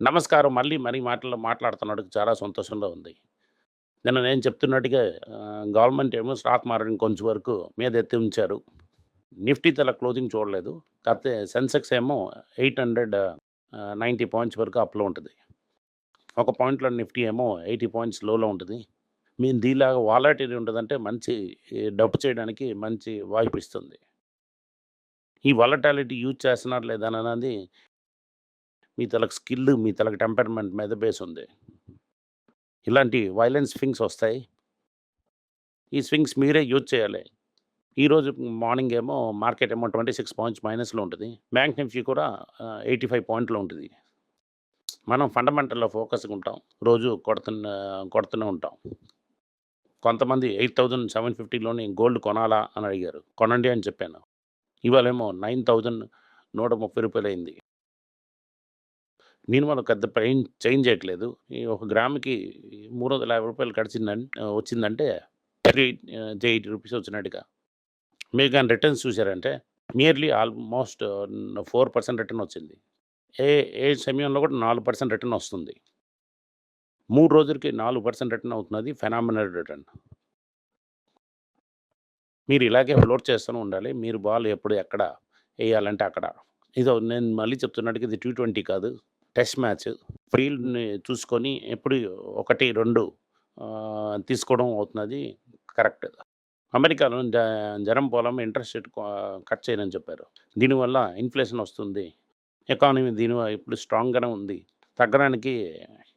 నమస్కారం. మళ్ళీ మరి మాటల్లో మాట్లాడుతున్నట్టుకు చాలా సంతోషంగా ఉంది. నిన్న నేను చెప్తున్నట్టుగా గవర్నమెంట్ ఏమో స్టాక్ మార్కెట్ కొంచెం వరకు మీద ఎత్తి ఉంచారు. నిఫ్టీ తల క్లోజింగ్ చూడలేదు. కాకపోతే సెన్సెక్స్ ఏమో ఎయిట్ హండ్రెడ్ నైంటీ పాయింట్స్ వరకు అప్లో ఉంటుంది. ఒక పాయింట్లో నిఫ్టీ ఏమో ఎయిటీ పాయింట్స్ లోలో ఉంటుంది. మేము దీలాగా వాలటిటీ ఉంటుందంటే మంచి డబ్బు చేయడానికి మంచి వాయిపు ఇస్తుంది ఈ వాలటాలిటీ యూజ్ చేస్తున్నారు లేదా అన్నది మీ తలకు స్కిల్, మీ తలకు టెంపర్‌మెంట్ మీద బేస్ ఉంది. ఇలాంటి వైలెన్స్ స్వింగ్స్ వస్తాయి. ఈ స్వింగ్స్ మీరే యూజ్ చేయాలి. ఈరోజు మార్నింగ్ ఏమో మార్కెట్ ఏమో 26 పాయింట్స్ మైనస్‌లో ఉంటుంది బ్యాంక్ నిఫ్టీ కూడా ఎయిటీ ఫైవ్ పాయింట్‌లో ఉంటుంది మనం ఫండమెంటల్‌లో ఫోకస్‌గా ఉంటాం. రోజు కొడుతున్న కొడుతూనే ఉంటాం. కొంతమంది 8750లోని గోల్డ్ కొనాలా అని అడిగారు. కొనండి అని చెప్పాను. ఇవాళేమో 9130 రూపాయలయింది. నేను మనం పెద్ద పైన చేంజ్ చేయట్లేదు. ఈ ఒక గ్రామ్‌కి రూ. 350 గడిచిందం ఆహ్, వచ్చిందంటే త్రీ ఎయిటీ రూపీస్ వచ్చినట్టుగా. మీరు కానీ రిటర్న్స్ చూసారంటే nearly almost four percent return వచ్చింది. ఏ ఏ సమయంలో కూడా నాలుగు పర్సెంట్ రిటర్న్ వస్తుంది. మూడు రోజులకి నాలుగు పర్సెంట్ రిటర్న్ అవుతున్నది ఫెనామినల్ రిటర్న్. మీరు ఇలాగే ఫ్లోట్ చేస్తూనే ఉండాలి. మీరు బాల్ ఎప్పుడు ఎక్కడ వేయాలంటే అక్కడ. ఇదో నేను మళ్ళీ చెప్తున్నట్టుగా ఇది టీ20 కాదు. Test match. ఫీల్డ్‌ని చూసుకొని ఎప్పుడు ఒకటి రెండు తీసుకోవడం అవుతున్నది కరెక్ట్. అమెరికాలో జ Jerome Powell interest rate cut చేయనని చెప్పారు. దీనివల్ల ఇన్‌ఫ్లేషన్ వస్తుంది. ఎకానమీ దీని ఇప్పుడు స్ట్రాంగ్‌గానే ఉంది. తగ్గడానికి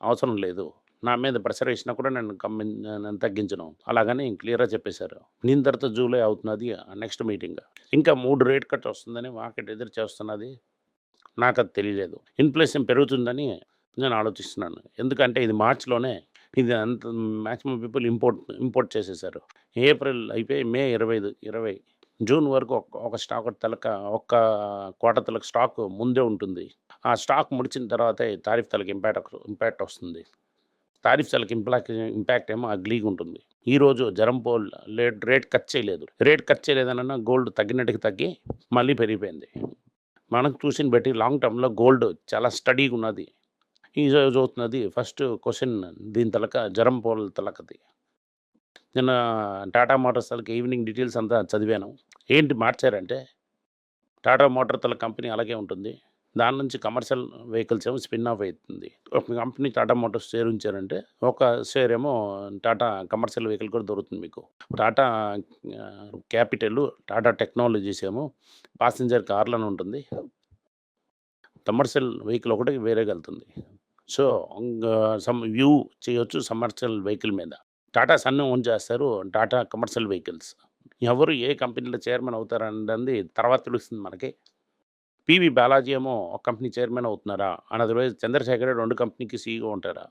అవసరం లేదు. నా మీద ప్రెషర్ వేసినా కూడా నేను కమ్మి నేను తగ్గించను. అలాగని క్లియర్‌గా చెప్పేశారు. దీని తర్వాత జూలై అవుతున్నది నెక్స్ట్ మీటింగ్. ఇంకా మూడు రేట్ కట్ వస్తుందని మార్కెట్ ఎదురు చేస్తున్నది నాకు అది తెలియలేదు. ఇన్‌ఫ్లేషన్ పెరుగుతుందని నేను ఆలోచిస్తున్నాను. ఎందుకంటే ఇది మార్చిలోనే ఇది అంత మ్యాక్సిమం పీపుల్ ఇంపోర్ట్ ఇంపోర్ట్ చేసేసారు. ఏప్రిల్ అయిపోయి మే 25, 20 జూన్ వరకు ఒక ఒక స్టాక్ తలక ఒక్క కోట తలక స్టాక్ ముందే ఉంటుంది. ఆ స్టాక్ ముడిచిన తర్వాతే తారీఫ్ తలకి ఇంపాక్ట్ ఇంపాక్ట్ వస్తుంది. తారీఫ్ తలకి ఇంప్లాక్ ఇంపాక్ట్ ఏమో అగ్లీగా ఉంటుంది. ఈరోజు Jerome Powell rate late rate cut చేయలేదు. రేట్ కట్ చేయలేదనన్నా గోల్డ్ తగ్గినట్టుకి తగ్గి మళ్ళీ పెరిగిపోయింది. మనం చూసిన బట్టి లాంగ్ టర్మ్‌లో గోల్డ్ చాలా స్టడీగా ఉన్నది. ఈ అవుతున్నది ఫస్ట్ క్వశ్చన్ దీని తలక జ్వరం పోల తలకది. నిన్న టాటా మోటార్స్ తలక ఈవినింగ్ డీటెయిల్స్ అంతా చదివాను. ఏంటి మార్చారంటే టాటా మోటార్ తల కంపెనీ అలాగే ఉంటుంది. దాని నుంచి కమర్షియల్ వెహికల్స్ ఏమో స్పిన్ ఆఫ్ అవుతుంది ఒక కంపెనీ టాటా మోటార్స్ షేర్ ఉంచారంటే ఒక షేర్ ఏమో టాటా కమర్షియల్ వెహికల్ కూడా దొరుకుతుంది మీకు. టాటా క్యాపిటల్, టాటా టెక్నాలజీస్ ఏమో పాసింజర్ కార్‌లోనే ఉంటుంది. కమర్షియల్ వెహికల్ ఒకటి వేరేగెళ్తుంది. సో, సమ్ వ్యూ చేయొచ్చు కమర్షియల్ వెహికల్ మీద. టాటా సన్ ఓన్ చేస్తారు. Tata commercial vehicles. ఎవరు ఏ కంపెనీలో చైర్మన్ అవుతారన్నది తర్వాత తెలుస్తుంది మనకి. పివి బాలాజీ ఏమో ఒక కంపెనీ చైర్మన్ అవుతున్నారా? అదర్‌వైజ్ చంద్రశేఖర్ రెండు కంపెనీకి సీఈఓ ఉంటారా?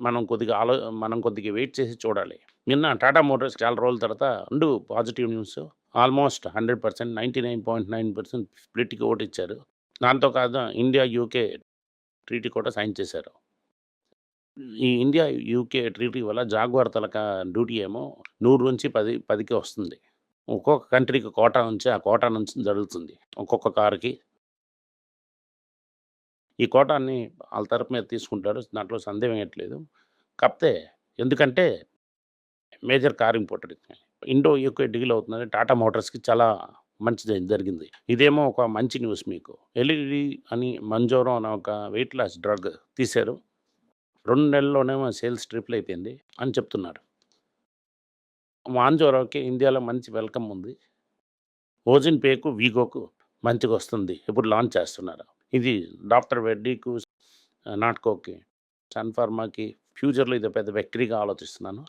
మనం కొద్దిగా ఆలో మనం కొద్దిగా వెయిట్ చేసి చూడాలి. నిన్న టాటా మోటార్స్ చాలా రోజుల తర్వాత రెండు పాజిటివ్ న్యూస్. ఆల్‌మోస్ట్ 100% 99.9% స్ప్లిట్‌కి ఓటిచ్చారు. దాంతో కాదు ఇండియా, యూకే ట్రీటీ కూడా సైన్ చేశారు. ఈ ఇండియా, యూకే ట్రీటీ వల్ల జాగ్వార్ తలక డ్యూటీ ఏమో నూరు నుంచి 10 10కి వస్తుంది. ఒక్కొక్క కంట్రీకి కోటా నుంచి ఆ కోటా నుంచి జరుగుతుంది. ఒక్కొక్క కారుకి ఈ కోటాన్ని వాళ్ళ తరపు మీద తీసుకుంటారు. దాంట్లో సందేహం ఏట్లేదు. కాకపోతే ఎందుకంటే మేజర్ కార్ ఇంపోర్టర్. ఇండో ఎక్కువ డీల్ అవుతుందని టాటా మోటార్స్‌కి చాలా మంచి జరిగింది. ఇదేమో ఒక మంచి న్యూస్ మీకు. ఎల్‌ఈడీ అని మంజోరం అనే ఒక వెయిట్ లాస్ డ్రగ్ తీశారు. రెండు నెలల్లోనేమో సేల్స్ ట్రిపుల్ అయిపోయింది అని చెప్తున్నారు. మాంజోరోకి ఇండియాలో మంచి వెల్కమ్ ఉంది. ఓజిన్ పేకు వీగోకు మంచిగా వస్తుంది ఇప్పుడు లాంచ్ చేస్తున్నారు. ఇది డాక్టర్ వెడ్డీకు నాట్కోకి, సన్ ఫార్మాకి ఫ్యూచర్‌లో ఇది పెద్ద విక్టరీగా ఆలోచిస్తున్నాను.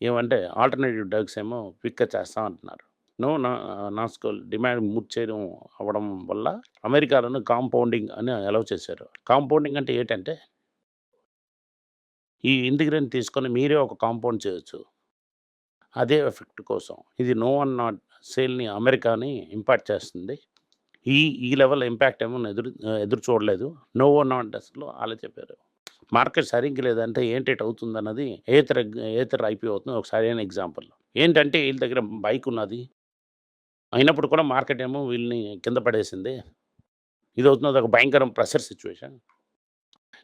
ఏమంటే ఆల్టర్‌నేటివ్ డ్రగ్స్ ఏమో క్విక్‌గా చేస్తాం అంటున్నారు. నో నా నాస్కోల్ డిమాండ్ మూవ్ చేయడం అవ్వడం వల్ల అమెరికాలోను కాంపౌండింగ్ అని అలౌ చేశారు. కాంపౌండింగ్ అంటే ఏంటంటే ఈ ఇంటిగ్రేన్ తీసుకొని మీరే ఒక కాంపౌండ్ చేయొచ్చు. అదే ఎఫెక్ట్ కోసం. ఇది నో వన్ నాట్ సేల్‌ని అమెరికాని ఇంపాక్ట్ చేస్తుంది. ఈ ఈ లెవెల్ ఇంపాక్ట్ ఏమో ఎదురు ఎదురు చూడలేదు. నో వన్ నాట్ డస్ట్లో అలా చెప్పారు. మార్కెట్ సరిగ్గా లేదంటే ఏంటి అవుతుంది అవుతుందన్నది ఏథర్ ఏతర ఐపీఓ అవుతుంది. ఒక సరైన ఎగ్జాంపుల్. ఏంటంటే వీళ్ళ దగ్గర బైక్ ఉన్నది. అయినప్పుడు కూడా మార్కెట్ ఏమో వీళ్ళని కింద పడేసింది. ఇది అవుతున్నది ఒక భయంకరం ప్రెషర్ సిచ్యువేషన్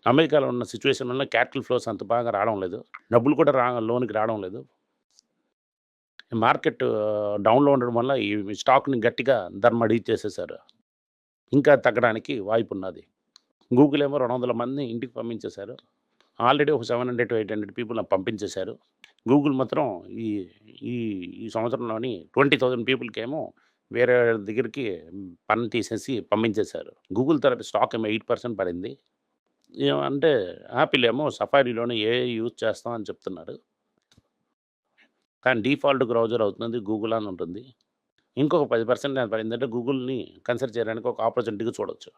అమెరికాలో ఉన్న సిచ్యువేషన్ వల్ల క్యాపిటల్ ఫ్లోస్ అంత బాగా రావడం లేదు. డబ్బులు కూడా రా లోన్కి రావడం లేదు. మార్కెట్ డౌన్లో ఉండడం వల్ల ఈ స్టాక్ని గట్టిగా ధర్మడి చేసేసారు. ఇంకా తగ్గడానికి వాయిపు ఉన్నది. గూగుల్ ఏమో రెండు వందల మంది ఇంటికి పంపించేశారు. ఆల్రెడీ ఒక seven hundred eight hundred people పంపించేశారు. గూగుల్ మాత్రం ఈ ఈ ఈ సంవత్సరంలోని ట్వంటీ థౌజండ్ పీపుల్కి ఏమో వేరే దగ్గరికి పని తీసేసి పంపించేశారు. గూగుల్ తరపు స్టాక్ ఏమో ఎయిట్ పర్సెంట్ పడింది. ఏమంటే యాపిల్ ఏమో సఫారీలోనే ఏ యూజ్ చేస్తాం అని చెప్తున్నారు. కానీ డిఫాల్ట్ బ్రౌజర్ అవుతుంది గూగుల్ అని ఉంటుంది. ఇంకొక పది పర్సెంట్ పడిందంటే గూగుల్ని కన్సిడర్ చేయడానికి ఒక ఆపర్చునిటీగా చూడవచ్చు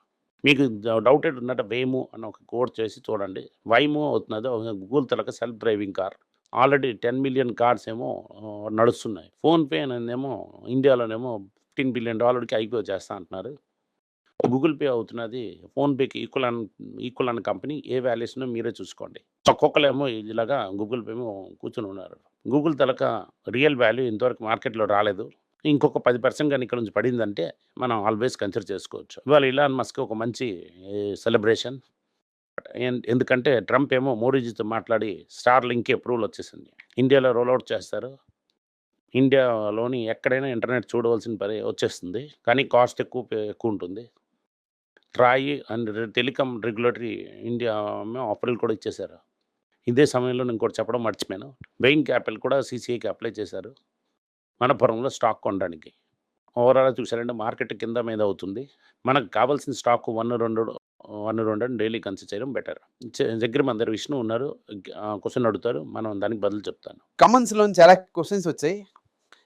మీకు డౌటెడ్ ఉన్నట్టు వేము అని ఒక కోడ్ చేసి చూడండి. వైము అవుతున్నది గూగుల్ తలక self driving car already ten million cars ఏమో నడుస్తున్నాయి ఫోన్పే అనేమో ఇండియాలోనేమో ఫిఫ్టీన్ బిలియన్ డాలర్కి ఐపీఓ చేస్తా అంటున్నారు. గూగుల్ పే అవుతున్నది. ఫోన్పేకి ఈక్వల్ అన్ ఈక్వల్ అన్న కంపెనీ ఏ వాల్యూస్నో మీరే చూసుకోండి. ఒక్కొక్కలేమో ఇలాగా గూగుల్ పే ఏమో కూర్చొని ఉన్నారు. గూగుల్ తలక రియల్ వాల్యూ ఇంతవరకు మార్కెట్లో రాలేదు. ఇంకొక పది పర్సెంట్ కానీ ఇక్కడ నుంచి పడిందంటే మనం ఆల్వేస్ కన్సిడర్ చేసుకోవచ్చు. ఇవాళ ఇలాన్ మస్క్ ఒక మంచి సెలబ్రేషన్. ఎందుకంటే ట్రంప్ ఏమో మోడీజీతో మాట్లాడి స్టార్ లింక్ అప్రూవల్ వచ్చేసింది. ఇండియాలో రోల్అవుట్ చేస్తారు. ఇండియాలోని ఎక్కడైనా ఇంటర్నెట్ చూడవలసిన పని వచ్చేస్తుంది. కానీ కాస్ట్ ఎక్కువ ఎక్కువ ఉంటుంది. TRAI and telecom regulatory India ఆఫర్లు కూడా ఇచ్చేశారు ఇదే సమయంలో నేను ఇంకోటి చెప్పడం మర్చిపోయాను. బెయిన్ క్యాపిటల్ కూడా సీసీఐకి అప్లై చేశారు. మనపురంలో స్టాక్ కొనడానికి. ఓవరాల్ చూసారంటే మార్కెట్ కింద మీద అవుతుంది. మనకు కావాల్సిన స్టాక్ వన్ రెండు వన్ రెండు అని డైలీ కన్సిడర్ చేయడం బెటర్. దగ్గర మన దగ్గర విష్ణు ఉన్నారు. క్వశ్చన్ అడుగుతారు. మనం దానికి బదులు చెప్తాను. కమెంట్స్ చాలా క్వశ్చన్స్ వచ్చాయి.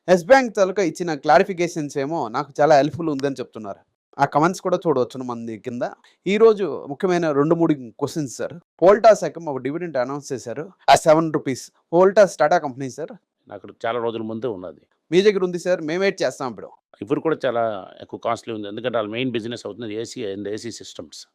ఎస్ బ్యాంక్ తాలూకా ఇచ్చిన క్లారిఫికేషన్స్ ఏమో నాకు చాలా హెల్ప్ఫుల్ ఉందని చెప్తున్నారు. ఆ కమెంట్స్ కూడా చూడవచ్చు మంది కింద. ఈ రోజు ముఖ్యమైన రెండు మూడు క్వశ్చన్స్ సార్. వోల్టాస్ ఏకం ఒక డివిడెంట్ అనౌన్స్ చేశారు. ఆ seven rupees. Voltas Tata company sir. నాకు చాలా రోజుల ముందే ఉన్నది. మీ దగ్గర ఉంది సార్. మేము వెయిట్ చేస్తాం ఇప్పుడు. ఇప్పుడు కూడా చాలా ఎక్కువ కాస్ట్లీ ఉంది. ఎందుకంటే వాళ్ళ మెయిన్ బిజినెస్ అవుతుంది AC and AC systems.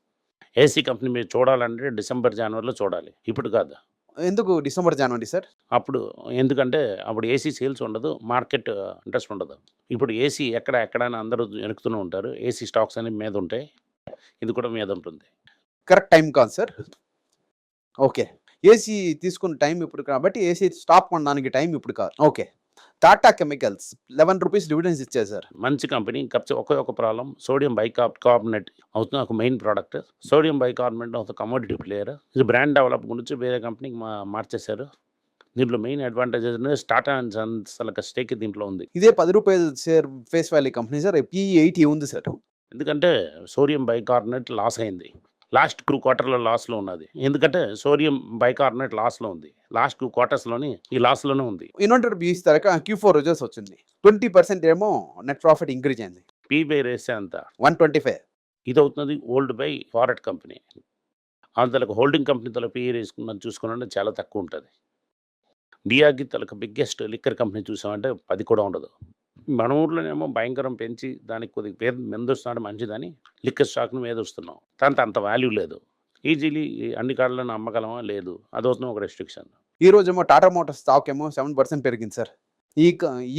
AC company మీరు చూడాలంటే డిసెంబర్ జనవరిలో చూడాలి. ఇప్పుడు కాదు. ఎందుకు డిసెంబర్ జనవరి సార్? అప్పుడు ఎందుకంటే అప్పుడు ఏసీ సేల్స్ ఉండదు మార్కెట్ ఇంట్రెస్ట్ ఉండదు. ఇప్పుడు ఏసీ ఎక్కడ ఎక్కడైనా అందరూ వెనుకుతూనే ఉంటారు. ఏసీ స్టాక్స్ అనేవి మీద ఉంటాయి. ఇది కూడా మీద ఉంటుంది. కరెక్ట్ టైం కాదు సార్. ఓకే. ఏసీ తీసుకున్న టైం ఇప్పుడు కాబట్టి ఏసీ స్టాప్ కొనడానికి టైం ఇప్పుడు కాదు. Okay. Tata Chemicals eleven rupees dividends ఇచ్చారు సార్ మంచి కంపెనీ. కప్చి ఒకే ఒక ప్రాబ్లం. సోడియం బైకార్బ్ కార్బోనేట్ అవుతుంది ఒక మెయిన్ ప్రోడక్ట్. సోడియం బైకార్బోనేట్ ఒక కమోడిటీ ప్లేయర్ ఇది బ్రాండ్ డెవలప్ గురించి వేరే కంపెనీకి మార్చేశారు. దీంట్లో main advantage Tata and Sons వాళ్ళకి స్టేక్ దీంట్లో ఉంది. ఇదే పది రూపాయల share face value company sir P eighty ఉంది సార్ ఎందుకంటే సోడియం బైకార్బోనేట్ లాస్ అయింది. లాస్ట్ టూ క్వార్టర్లో లాస్లో ఉన్నది. ఎందుకంటే సోడియం బైకార్బోనేట్ లాస్లో ఉంది. లాస్ట్ క్వార్టర్స్లోని ఈ లాస్లోనే ఉంది. ఇన్వర్టర్ బీస్ తరక క్యూ ఫోర్ రిజల్ట్స్ వచ్చింది. ట్వంటీ పర్సెంట్ ఏమో నెట్ ప్రాఫిట్ ఇంక్రీజ్ అయింది. పీబై రేసే అంత వన్ ట్వంటీ ఫైవ్. ఇది అవుతున్నది ఓల్డ్ బై ఫారెట్ కంపెనీ. అందులో హోల్డింగ్ కంపెనీ తల పీ వేసుకున్నది చూసుకున్నట్టు చాలా తక్కువ ఉంటుంది. డిఆర్కి తలకు బిగ్గెస్ట్ లిక్కర్ కంపెనీ చూసామంటే పది కూడా ఉండదు. మన ఊర్లోనేమో భయంకరం పెంచి దానికి కొద్దిగా పేరు మెందొస్తున్నాడు మంచిదని లిక్కర్ స్టాక్ను మీద వస్తున్నాం దాంతో అంత వాల్యూ లేదు. ఈజీలీ అన్ని కార్డులను అమ్మగలమా లేదు. అదవుతున్న ఒక రెస్ట్రిక్షన్ ఈ రోజు ఏమో టాటా మోటార్ స్టాక్ ఏమో సెవెన్ పర్సెంట్ పెరిగింది సార్. ఈ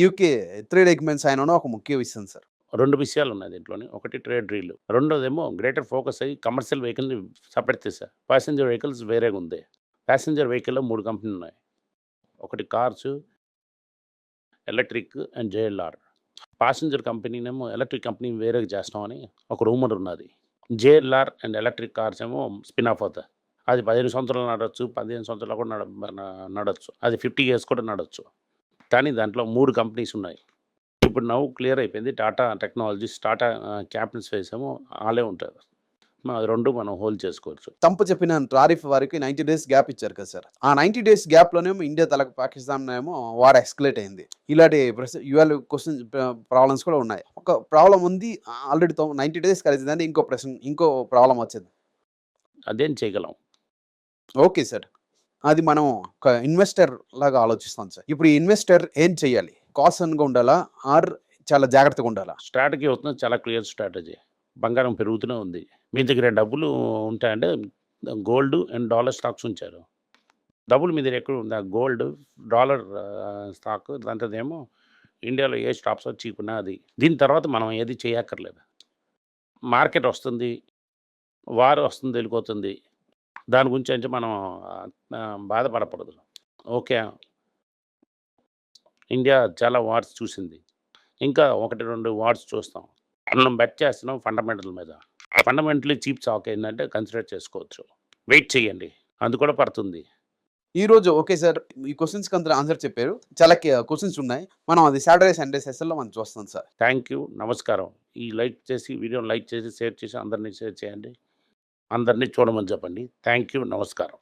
యూకే త్రీ ఎగ్మెంట్స్ ఆయన ఒక ముఖ్య విషయం సార్. రెండు విషయాలు ఉన్నాయి దీంట్లోని. ఒకటి ట్రేడ్ రీల్ రెండోదేమో గ్రేటర్ ఫోకస్ అయ్యి కమర్షియల్ వెహికల్ని సపరేట్ చేశారు ప్యాసింజర్ వెహికల్స్ వేరేగా ఉంది ప్యాసింజర్ వెహికల్లో మూడు కంపెనీలు ఉన్నాయి ఒకటి cars electric and JLR passenger కంపెనీనేమో electric company వేరేగా చేస్తామని ఒక రూమర్ ఉన్నది. జేఎల్ఆర్ అండ్ ఎలక్ట్రిక్ కార్స్ ఏమో స్పిన్ ఆఫ్ అవుతాయి. అది పదిహేను సంవత్సరాలు నడవచ్చు పదిహేను సంవత్సరాలు కూడా నడ నడవచ్చు. అది ఫిఫ్టీ ఇయర్స్ కూడా నడవచ్చు. కానీ దాంట్లో మూడు కంపెనీస్ ఉన్నాయి. ఇప్పుడు నవ్వు క్లియర్ అయిపోయింది. Tata Technologies Tata Capital space ఏమో ఆలే ఉంటుంది. రెండు మనం హోల్డ్ చేసుకోవచ్చు. తంపు చెప్పిన టారిఫ్ వారికి నైంటీ డేస్ గ్యాప్ ఇచ్చారు కదా సార్. ఆ నైంటీ డేస్ గ్యాప్లోనేమో ఇండియా తలకు పాకిస్తాన్ ఏమో వార్ ఎస్కలేట్ అయింది. ఇలాంటి యువల్ క్వశ్చన్ ప్రాబ్లమ్స్ కూడా ఉన్నాయి. ఒక ప్రాబ్లం ఉంది ఆల్రెడీ నైంటీ డేస్ కలిసిందని ఇంకో ప్రశ్న ఇంకో ప్రాబ్లం వచ్చింది. అదేం చేయగలం. Okay sir. అది మనం ఒక ఇన్వెస్టర్ లాగా ఆలోచిస్తాం సార్. ఇప్పుడు ఈ ఇన్వెస్టర్ ఏం చేయాలి? కాషన్గా ఉండాలా? ఆర్ చాలా జాగ్రత్తగా ఉండాలా? స్ట్రాటజీ అవుతుంది చాలా క్లియర్ స్ట్రాటజీ. బంగారం పెరుగుతూనే ఉంది. మీ దగ్గర డబ్బులు ఉంటాయంటే గోల్డ్ అండ్ డాలర్ స్టాక్స్ ఉంచారు. డబ్బులు మీ దగ్గర ఎక్కడ ఉంది? గోల్డ్ డాలర్ స్టాక్ దాంతోదేమో ఇండియాలో ఏ స్టాక్స్ చీప్ అది. దీని తర్వాత మనం ఏది చేయక్కర్లేదు. మార్కెట్ వస్తుంది. వారు వస్తుంది వెళ్ళిపోతుంది. దాని గురించి అంటే మనం బాధపడకూడదు. ఓకే. ఇండియా చాలా వార్స్ చూసింది. ఇంకా ఒకటి రెండు వార్స్ చూస్తాం. మనం బెట్ చేస్తున్నాం ఫండమెంటల్ మీద. ఫండమెంటలీ చీప్ స్టాక్ ఏంటంటే కన్సిడర్ చేసుకోవచ్చు. వెయిట్ చేయండి అది కూడా పడుతుంది. ఈ రోజు ఓకే సార్ ఈ క్వశ్చన్స్కి అందరూ ఆన్సర్ చెప్పారు. చాలా క్వశ్చన్స్ ఉన్నాయి. మనం అది సాటర్డే సండే సెషన్లో మనం చూస్తాం సార్. Thank you. నమస్కారం. ఈ లైక్ చేసి వీడియోని లైక్ చేసి షేర్ చేసి అందరినీ షేర్ చేయండి. అందరినీ చూడమని చెప్పండి. Thank you. నమస్కారం.